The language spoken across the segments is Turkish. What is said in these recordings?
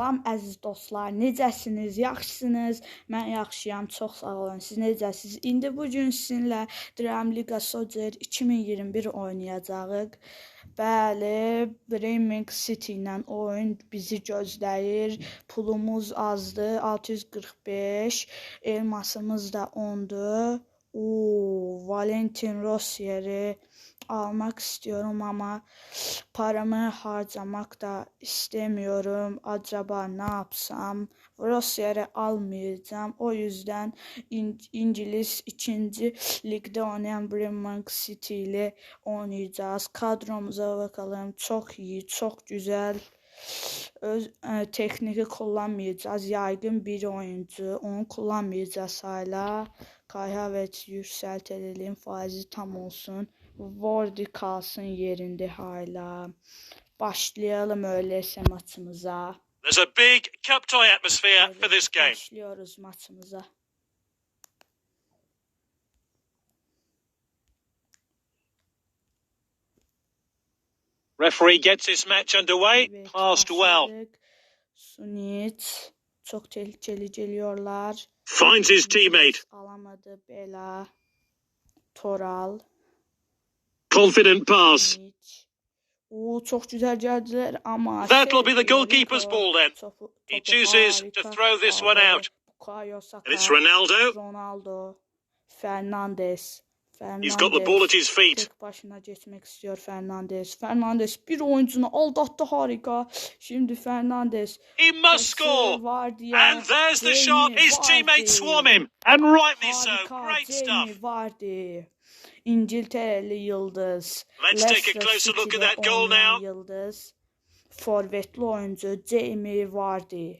Salam əziz dostlar, necəsiniz? Yaxşısınız? Mən yaxşıyam, çox sağ olun. Siz necəsiniz? İndi bu gün sizinlə Dream Liga Soccer 2021 oynayacağıq. Bəli, Bremen City ilə oyun bizi gözləyir. Pulumuz azdır, 645. Elmasımız da 10-dur. Oo, Valentin Rossier'i almak istiyorum ama paramı harcamak da istemiyorum. Acaba ne yapsam? Rossier'i almayacağım. O yüzden İn- İngiliz 2. ligde oynayan Bremen City ile oynayacağız. Kadromuza bakalım. Çok iyi, çok güzel. Öz e, tekniki kullanmayacağız. Yaygın bir oyuncu. Onu kullanmayacağız hala. Kai Havertz yükseltelim. Faizi tam olsun. Wardy kalsın yerinde hala. Başlayalım öyleyse maçımıza. There's a big cup tie atmosphere for this game. Başlıyoruz maçımıza. Referee gets this match underway. Evet, Passed well. Sunit. Çok tehlikeli geliyorlar. Finds his teammate. Alamadı Bela. Toral. Confident pass. Oo, çok güzel geldiler ama That'll be the goalkeeper's ball then. topu- He chooses to throw this one out. And it's Ronaldo. Ronaldo. Fernandes. Fernandes. He's got the ball at his feet. Tek başına geçmek istiyor Fernandes. Fernandes bir oyuncunu aldattı harika. Şimdi Fernandes. He must score. Var diye. And there's the shot. His teammates swarm him. And rightly so. Great stuff. Vardy. İngiltereli yıldız. Let's take a closer look at that goal now. Yıldız. Forvetli oyuncu Jamie Vardy.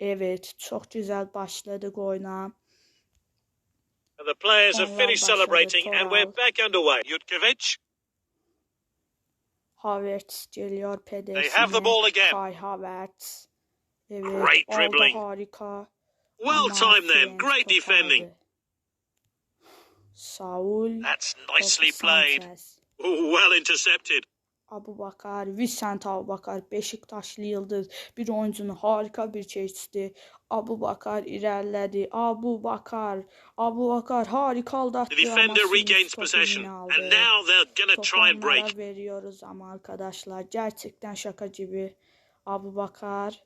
Evet çok güzel başladık oyuna. And the players have oh, finished celebrating and we're back underway. Jutkovic. Havertz geliyor pedesine. They have the ball again. Kai Havertz. Evet, Great dribbling. harika. Well timed then. Great defending. Saul. That's nicely played. Oh, well intercepted. Abu Bakar, Vicent Abu Bakar, Beşiktaşlı yıldız bir oyuncunu harika bir geçti. Abu Bakar ilerledi. Abu Bakar, Abu Bakar harika aldattı. The defender regains possession. And now they're Topu try and break. veriyoruz ama arkadaşlar gerçekten şaka gibi. Abu Bakar,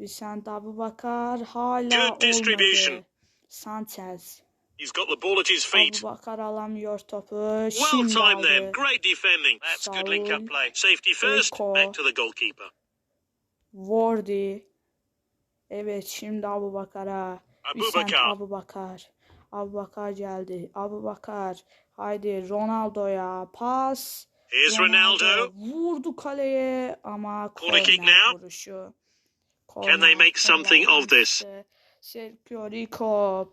Vicent Abu Bakar hala Good distribution. olmadı. Sanchez. He's got the ball at his feet. Bakar alamıyor topu. Well Şimdi timed then. Great defending. That's good link up play. Safety first. Rico. Back to the goalkeeper. Wardy. Evet şimdi Abu Bakar'a. Abu Bakar. Abu Bakar. Abu Bakar geldi. Abu Bakar. Haydi Ronaldo'ya pas. Here's Ronaldo. Vurdu kaleye ama korner vuruşu. Can they make something of this? Sergio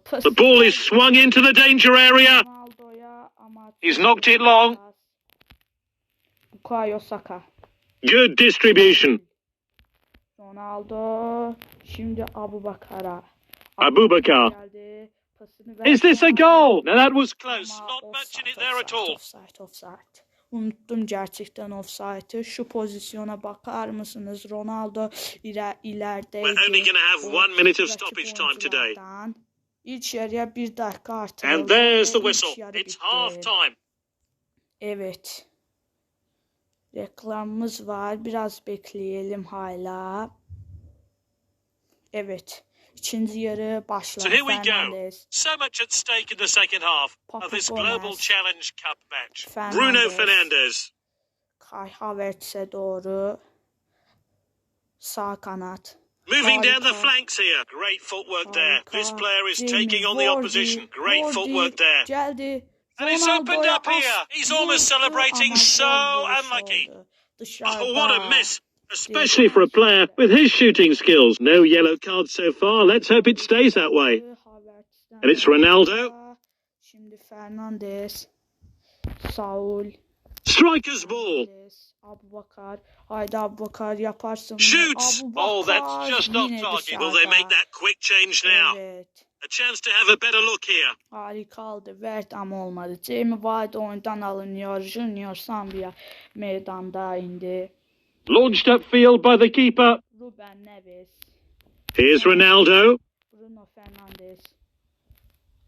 Pıs- The ball is swung into the danger area. He's knocked it long. Good distribution. Ronaldo. Şimdi Abu Bakar'a. Abu Bakar. Is this a goal? Now that was close. Not much in it there at all. Offside, offside. Unuttum gerçekten offside'ı. Şu pozisyona bakar mısınız? Ronaldo iler, ilerideydi. We're only gonna have O one minute of stoppage time today. İlk yarıya bir dakika artırıldı. And there's the whistle. It's half time. Evet. Reklamımız var. Biraz bekleyelim hala. Evet. İkinci yarı. So here we go. So much at stake in the second half of this Gomez. Global Challenge Cup match. Fernandes. Bruno Fernandes. Kai Havertz'e doğru. Sağ kanat. Moving down the flanks here. Great footwork there. This player is taking on the opposition. Great footwork there. Geldi. And it's opened up here. He's almost celebrating. So unlucky. Oh, what a miss. Especially for a player with his shooting skills. No yellow cards so far. Let's hope it stays that way. Havertz'ten And it's Ronaldo. Şimdi Fernandes. Saul. Striker's ball. Fernandes. Abu Bakar. Haydi Abu Bakar yaparsın. Shoots. Oh, that's just yine target. Will they make that quick change now? Evet. A chance to have a better look here. Harika aldı. Vert ama olmadı. Jamie Vardy oyundan alınıyor. Junior Sambia meydanda indi. Launched upfield by the keeper. Ruben Neves. Here's Ronaldo. Bruno Fernandes.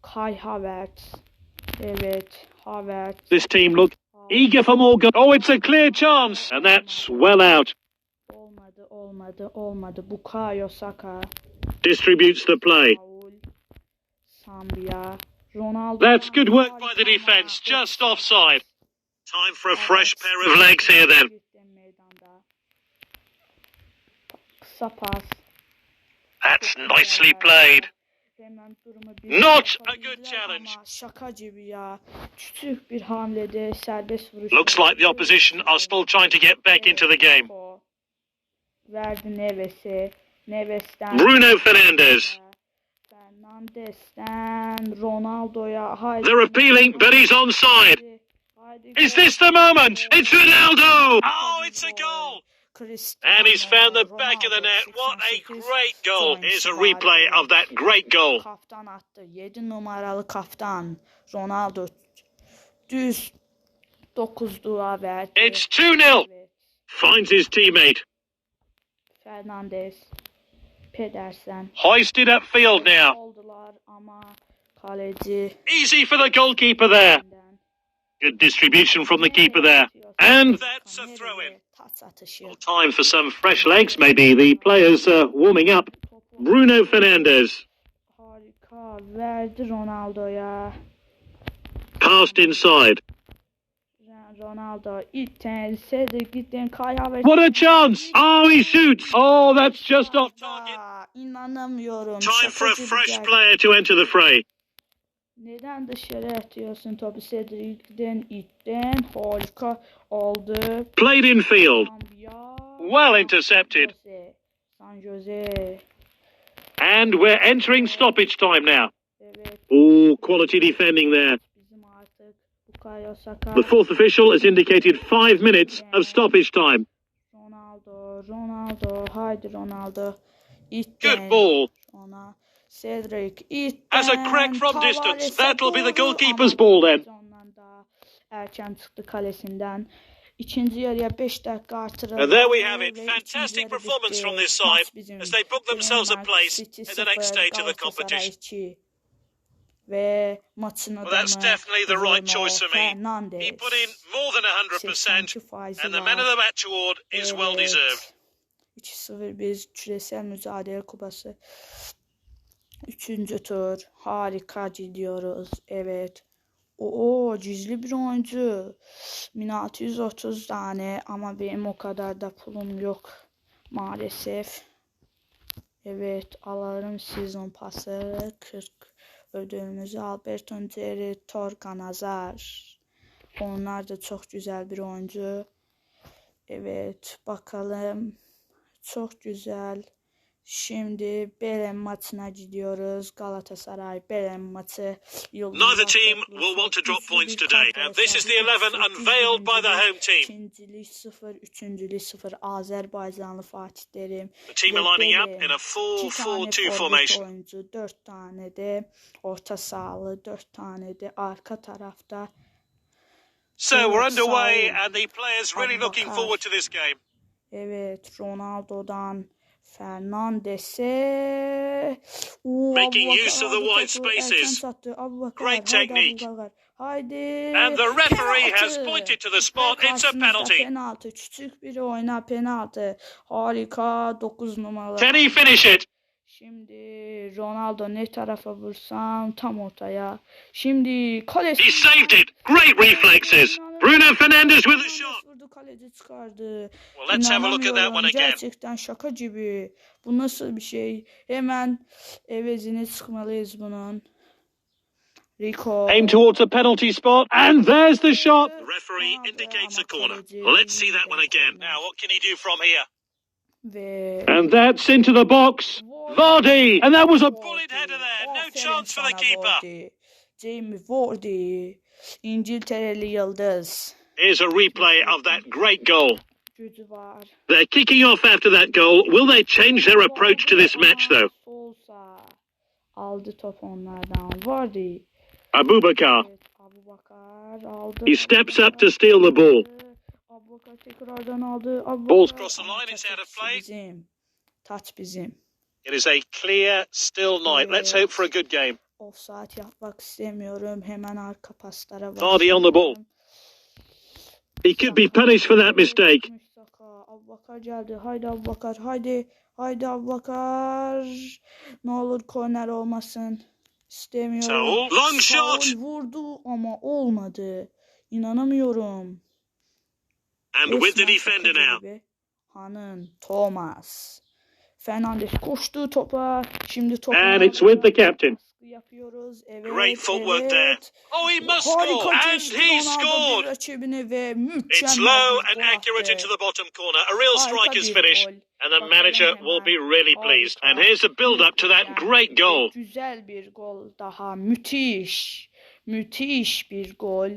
Kai Havertz. Evet, Havertz. This team look eager for more goals. Oh, it's a clear chance. And that's well out. Olmadı, olmadı, olmadı. Bukayo Saka. Distributes the play. Sambia. Ronaldo. That's good work by the defence. Just offside. Time for a fresh pair of legs here then. Kısa pas. That's nicely played. Hemen durumu bir Not a good challenge. Şaka gibi ya. Küçük bir hamlede serbest vuruş. Looks like the opposition are still trying to get back into the game. Verdi Neves'e. Neves'ten. Bruno Fernandes. Fernandes'ten Ronaldo'ya. Haydi. They're appealing, but he's onside. Haydi, haydi Is this the moment? It's Ronaldo! Oh, it's a goal! And he's found the back of the net. What a great goal. Here's a replay of that great goal. Attı. 7 numaralı Ronaldo düz 9'luğa verdi. It's 2-0. Finds his teammate. Fernandes, Pedersen Hoisted upfield now. oldular ama kaleci Easy for the goalkeeper there. Good distribution from the keeper there. And that's a throw in. Atışı. Time for some fresh legs, maybe. The players are warming up. Bruno Fernandes. harika verdi Ronaldo'ya. Passed inside. Ronaldo itten, Cedric gitten, Kai Havertz. What a chance! Oh, he shoots! Oh, that's just off target. Aa, İnanamıyorum. Time for a fresh player to enter the fray. Neden dışarı atıyorsun topu Cedric'den itten harika aldı. Played in field. Well intercepted. San Jose. And we're entering stoppage time now. Evet Oh, quality defending there. bizim artık Bukayo Saka. The fourth official has indicated five minutes of stoppage time. Ronaldo, Ronaldo, haydi Ronaldo. İtten. Good ball. Ona Cedric itten. Has a crack from distance. That'll be the goalkeeper's ball then. Erken çıktı kalesinden. İkinci yarıya 5 dakika artırıldı. And there we have it. Fantastic performance from this side as they book themselves a place in the next 0, stage of the competition. 2. Ve maçın adamı Well, that's definitely the right choice for me. He put in more than 100%, 82 faizi and the. Man of the Match award is well deserved. 2-0 biz küresel mücadele kupası. Üçüncü tur. Harika gidiyoruz. Evet. Oo cüzlü bir oyuncu. 1630 tane ama benim o kadar da pulum yok. Maalesef. Evet alarım sezon pası 40 ödülümüzü Alberto Nzeri, Torgan Hazar. Onlar da çok güzel bir oyuncu. Evet bakalım. Çok güzel. Şimdi Belen maçına gidiyoruz. Galatasaray Belen maçı. Neither team will want to drop points today. this is the sahip. 11 Sekiz unveiled by the home team. İkincilik 0, üçüncülük 0. Azerbaycanlı Fatih Terim. The team are lining up in a İki tane 4-4-2 forvet formation. oyuncu, dört tane de orta sahalı, dört tane de arka tarafta. So we're underway, and the players really looking forward to this game. Evet, Ronaldo'dan Fernandes'e. Making use of the wide spaces. Great technique. Haydi. And the referee has Penaltı. pointed to the spot. It's a penalty. Penaltı. Küçük bir oyuna penaltı. Harika. 9 numaralı. Can he finish it? Şimdi Ronaldo ne tarafa vursam tam ortaya. Şimdi kalesi. He saved it. Great reflexes. Bruno Fernandes with a shot. Vurdu kaleci çıkardı. Well, let's have a look at that one again. Gerçekten şaka gibi. Bu nasıl bir şey? Hemen evezine çıkmalıyız bunun. Rico. Aim towards a penalty spot, and there's the shot. The referee indicates a corner. Let's see that one again. Now, what can he do from here? Ve And that's into the box. Vardy, and that was a bullet header there. No chance for the sana keeper. Vardy. Jamie Vardy. İngiltereli yıldız. Here's a replay of that great goal. They're kicking off after that goal. Will they change their approach to this match, though? Solsa. Aldı top onlardan. Vardy. Abubakar. Evet, Abubakar aldı. He steps up to steal the ball. Tekrar tekrardan aldı. Ball's crossed the line, it's out of play. Bizim. Taç bizim. It is a clear, still night. Let's hope for a good game. Offside yapmak istemiyorum. Hemen arka paslara Vardy on the ball. He could be punished for that mistake. Saka. Abubakar geldi. Haydi Abubakar. Haydi. Haydi Abubakar. Ne olur korner olmasın. İstemiyorum. Saul, long shot. vurdu ama olmadı. İnanamıyorum. And with the Resmen defender şaka now. gibi. Hanın Thomas. Fernandes koştu topa. Şimdi topa. And it's with the captain. Yapıyoruz. Evet. Great footwork evet. there. Oh, he must Harika score. And geçti he scored. rakibini ve mükemmel It's low and accurate attı. into the bottom corner. A real striker's bir finish. And the manager will be really pleased. And here's the build up to that great goal. Güzel bir gol daha. Müthiş. Müthiş bir gol.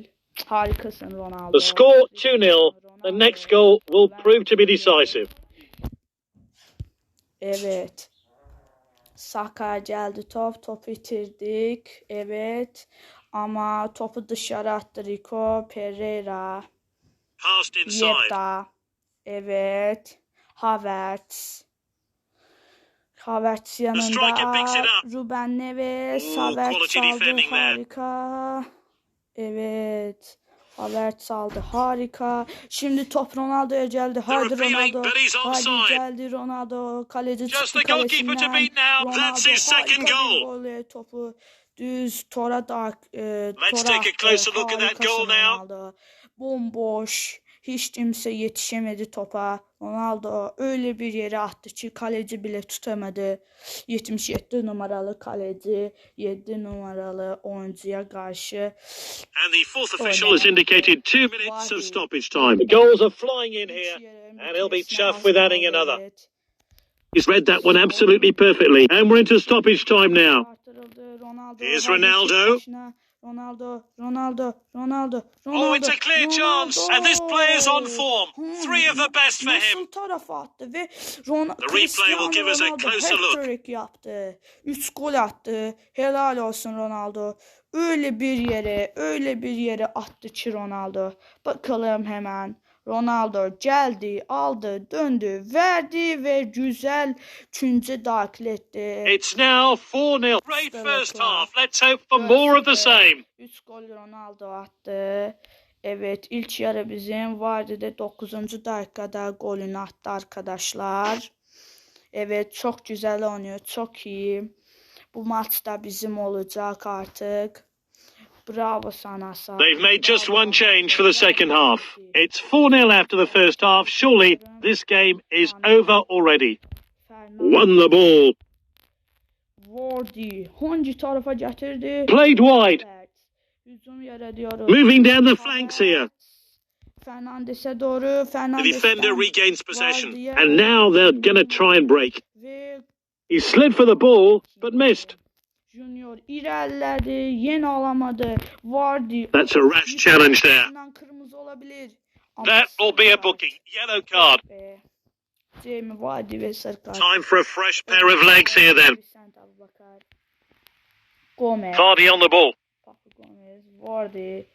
Harikasın Ronaldo. The score 2-0. The next goal will prove to be decisive. Evet. Saka geldi top. Top bitirdik. Evet. Ama topu dışarı attı Rico Pereira. Passed inside. Yedda. Evet. Havertz. Havertz yanında. Ruben Neves. Havertz aldı. Harika. Evet. Havertz aldı. Harika. Şimdi top Ronaldo'ya geldi. Appealing, Ronaldo. onside. geldi Ronaldo. Kaleci çıktı kalesinden. Ronaldo harika bir golle topu düz tora da e, Let's tora take a closer look at that goal now. Bomboş. Hiç kimse yetişemedi topa. Ronaldo öyle bir yere attı ki kaleci bile tutamadı. 77 numaralı kaleci 7 numaralı oyuncuya karşı And the fourth official has indicated two minutes Vardy. of stoppage time. The goals are flying in here. and he'll be chuffed with adding another. He's read that one absolutely perfectly. And we're into stoppage time now. Artırıldı. Ronaldo. Ronaldo. Ronaldo, Ronaldo, Ronaldo, Oh, Ronaldo. it's a clear chance. And this player's on form. Three of the best for Nasıl him. tarafa attı ve Ron The replay will give us a closer Ronaldo look. yaptı. 3 gol attı. Helal olsun Ronaldo. Öyle bir yere, öyle bir yere attı ki Ronaldo. Bakalım hemen. Ronaldo geldi, aldı, döndü, verdi ve güzel üçüncü dahil etti. It's now 4-0. Great first half. Let's hope for more of the same. 3 gol Ronaldo attı. Evet ilk yarı bizim vardı da 9. dakikada golünü attı arkadaşlar. Evet çok güzel oynuyor. Çok iyi. Bu maç da bizim olacak artık. Bravo sana Sara. They've made just one change for the second half. It's 4-0 after the first half. Surely this game is over already. Fernando Won the ball. Vardy hangi tarafa getirdi? Played wide. Evet. Hücum yaratıyoruz. Moving down the flanks here. Fernandes'e doğru. The defender regains possession. And now they're going to try and break. He slid for the ball, but missed. Junior ilerledi. Yine alamadı. Vardy. That's a rash challenge there. Kırmızı olabilir. Ama That will be a booking. Yellow card. ve Jamie Vardy ve sarı kart. Time for a fresh pair of legs here then. Gomez. Vardy on the ball. Gomez. Vardy.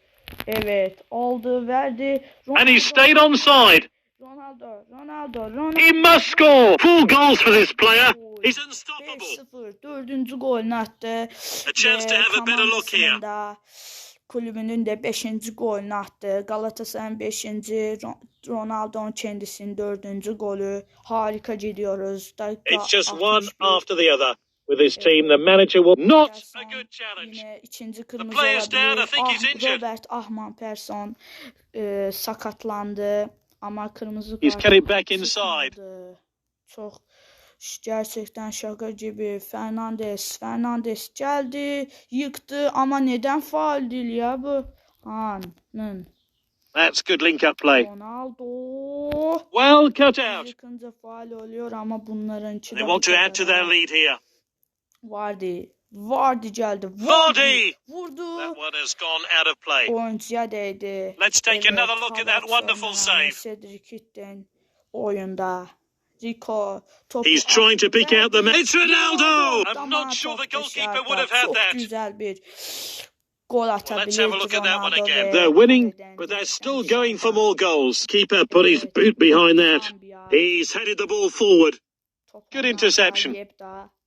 Evet. Aldı. Verdi. And he stayed onside. Ronaldo. Ronaldo. Ronaldo. He must score. Four goals for this player. He's unstoppable. 5-0. Dördüncü golünü attı. A chance to Ve have a better look here. kulübünün de 5. golünü attı. Galatasaray'ın 5. Ronaldo'nun kendisinin 4. golü. Harika gidiyoruz. Dakika It's just one 61. after the other. With his team, the manager will not a good challenge. Yine ikinci kırmızı player's down. I think he's Ah, injured. Robert Ahman Persson e, sakatlandı ama kırmızı He's kart cut it back inside. Çok gerçekten şaka gibi. Fernandes, Fernandes geldi, yıktı ama neden faul değil ya bu? Han'ın. That's good link-up play. Ronaldo. Well cut out. Yıkınca faul oluyor ama bunların They want to add to their lead here. Vardy. Vardy geldi. Vardy! Vurdu. That one has gone out of play. Oyuncuya değdi. Let's take Evet, another look at that wonderful save. Cedric Itten oyunda. Rico topu He's trying to pick out the man. It's Ronaldo! I'm not sure the goalkeeper would have had Çok that. güzel bir gol Let's atabilirdi have a look at that one Ronaldo again. They're winning, but they're still going for more goals. Keeper put his boot behind that. He's headed the ball forward. Top Good interception.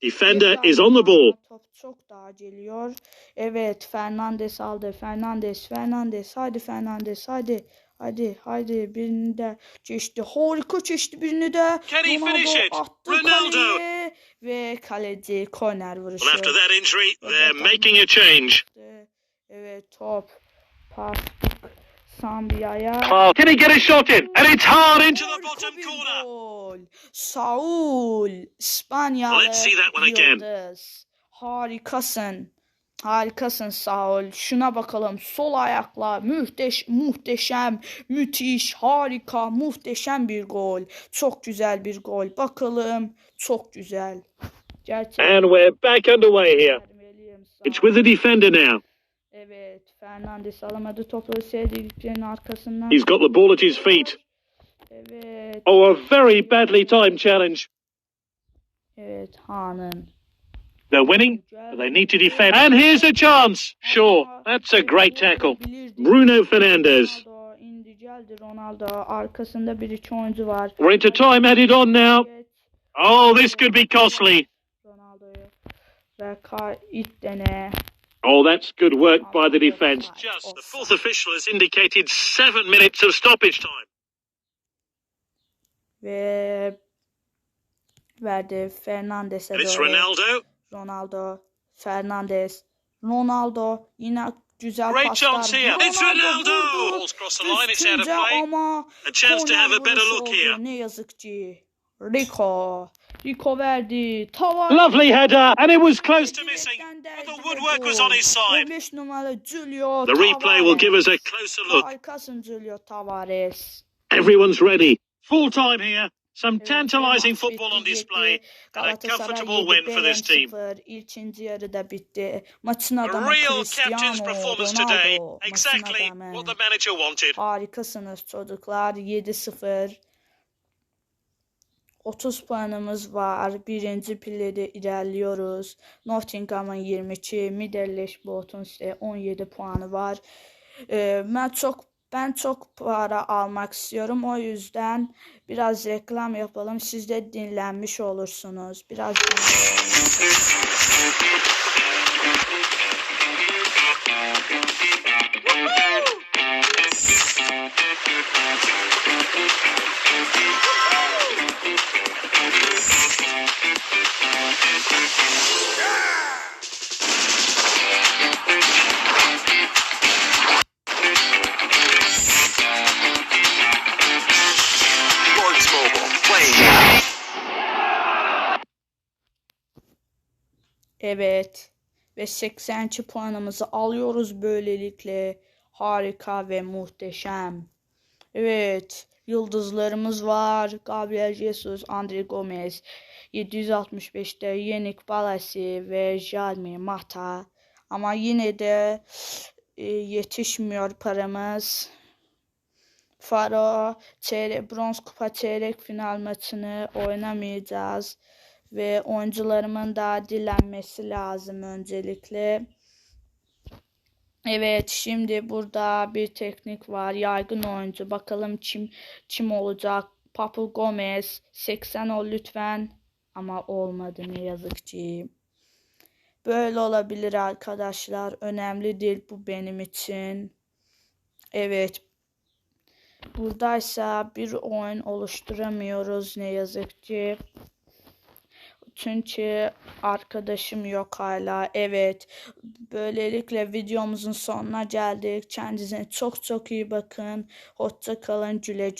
Defender is on the ball. Top çok daha geliyor. Evet Fernandes aldı. Fernandes, Fernandes. Hadi Fernandes hadi. Hadi hadi birini de geçti. Harika geçti birini de. Can he finish it? attı Ronaldo. kaleye. Ve kaleci korner vuruşu. Well, after that injury, they're making a change. Evet top. Pas. Sambia'ya. Oh, can he get a shot in? And it's hard into the bottom corner. gol. Saul. İspanyalı. Let's see that one again. Yıldız. Harikasın. Harikasın Saul. Şuna bakalım. Sol ayakla mühteş, muhteşem, müthiş, harika, muhteşem bir gol. Çok güzel bir gol. Bakalım. Çok güzel. Gerçekten. And we're back underway here. It's with the defender now. Evet. Fernandes alamadı topu sevdiklerinin arkasından. He's got the ball at his feet. Evet. Oh, a very badly timed challenge. Evet. Hanın. They're winning, but they need to defend. And here's a chance. Sure, that's a great tackle. Bruno Fernandes. Ronaldo. Arkasında bir iki oyuncu var. We're into time added on now. Oh, this could be costly. Ronaldo'yu. Ve kar it dene. Oh, that's good work by the oh, defence. Just the fourth official has indicated seven minutes of stoppage time. Ve verdi Fernandes'e And it's doğru. Ronaldo. Ronaldo. Fernandes. Ronaldo. Yine güzel Great paslar. chance here. It's Ronaldo. Ball's crossed the line. It's out of play. ama A chance to have a better look here. Ne yazık ki. Rico. Rico verdi. Tavares. Lovely header, and it was close to missing. Was gol. on his side. 15 numaralı Julio The replay will give us a Tavares. closer look. Harikasın Julio Tavares. Everyone's ready. Full time here. Some maç football on display. And a comfortable win for this team. Bayern 0. İkinci yarıda bitti. Maçın A adamı real captain's performance today. Exactly what the manager wanted. Harikasınız çocuklar. 7-0. 30 puanımız var. Birinci pillede ilerliyoruz. Nottingham'ın 22, Middlesbrough'un ise 17 puanı var. Ee, ben çok ben çok para almak istiyorum. O yüzden biraz reklam yapalım. Siz de dinlenmiş olursunuz. Biraz Evet. Ve 80. puanımızı alıyoruz böylelikle. Harika ve muhteşem. Evet. Yıldızlarımız var. Gabriel Jesus, Andre Gomez. 765'te Yenik Balasi ve Jalmi Mata. Ama yine de e, yetişmiyor paramız. Faro çeyrek, bronz kupa çeyrek final maçını oynamayacağız ve oyuncularımın da dilenmesi lazım öncelikle. Evet şimdi burada bir teknik var. Yaygın oyuncu. Bakalım kim kim olacak? Papu Gomez 80 ol lütfen. Ama olmadı ne yazık ki. Böyle olabilir arkadaşlar. Önemli değil bu benim için. Evet. Buradaysa bir oyun oluşturamıyoruz ne yazık ki. Çünkü arkadaşım yok hala. Evet. Böylelikle videomuzun sonuna geldik. Kendinize çok çok iyi bakın. Hoşça kalın. Güle